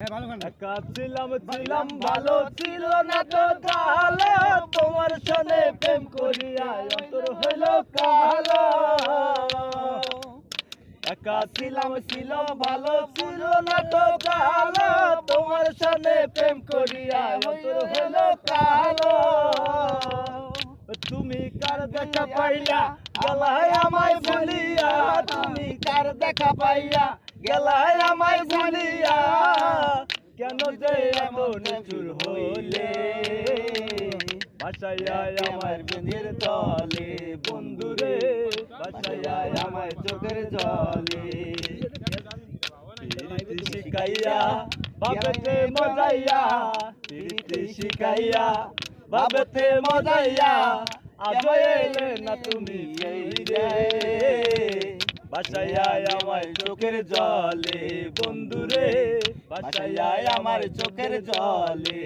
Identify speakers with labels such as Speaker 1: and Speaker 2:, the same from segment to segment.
Speaker 1: ছিলাম ছিলাম ভালো ছিল না তো কালো তোমার সনে প্রেম করিয়া অন্তর হইল কালো একা ছিলাম ছিলাম ভালো ছিল না তো কালো তোমার সনে প্রেম করিয়া অন্তর হইল কালো তুমি কার দেখা পাইয়া গলায় আমায় ভুলিয়া। তুমি কার দেখা পাইয়া গেলায় আমায় ভুলিয়া। কেন যে এমন চুর হইলে? বাসায় আমার বেঁধের তলে বন্ধুরে। বাসায় আমার চোখের জলে। শিখাইয়া বাবেতে মজাইয়া। প্রীতি শিখাইয়া বাবেতে মজাইয়া। আজ এলে না তুমি এই রে বাসায় আমার চোখের জলে বন্ধুরে বাসায় আমার চোখের জলে।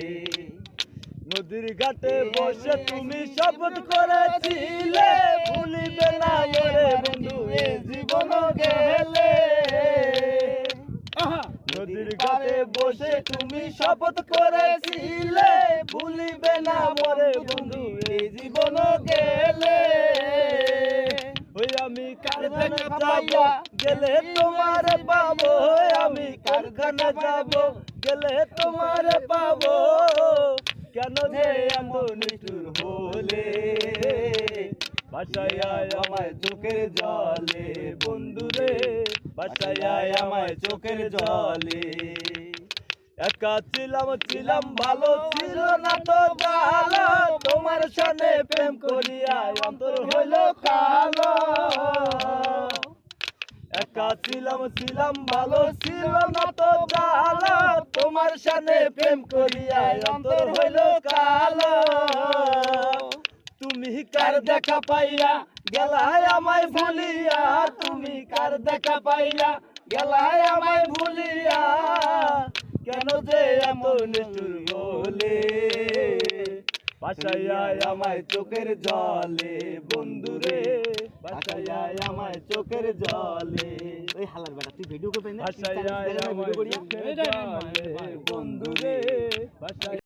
Speaker 1: নদীর ঘাটে বসে তুমি শপথ করেছিলে ভুলিবে না মোরে বন্ধু এ জীবন গেলে। নদীর ঘাটে বসে তুমি শপথ করেছিলে ভুলিবে না মোরে বন্ধু এ জীবন গেলে। যাব গেলে তোমার পাবো আমি কারখানা যাব? গেলে তোমার পাবো। কেন যে নিষ্ঠুর হলে? বাসায় আমায় চোখের জলে বন্ধুরে। বাসায় আমায় চোখের জলে। একা ছিলাম ছিলাম ভালো ছিল না তো ভালো তোমার সনে প্রেম করিয়া অন্তর হইল কালো। ছিলাম ছিলাম ভালো, ছিল না তো ভালো তোমার সনে প্রেম করিয়া অন্তর হইল কালো। তুমি কার দেখা পাইয়া গেলায় আমায় ভুলিয়া? তুমি কার দেখা পাইয়া গেলায় আমায় ভুলিয়া? কেন যে এমন বলে? বাসায় আমায় চোখের জলে, বন্ধুরে বাসায় চোখের জলে
Speaker 2: ওই হালার বেটা তুই ভিডিও করবি না
Speaker 1: বন্ধুরে বাসায়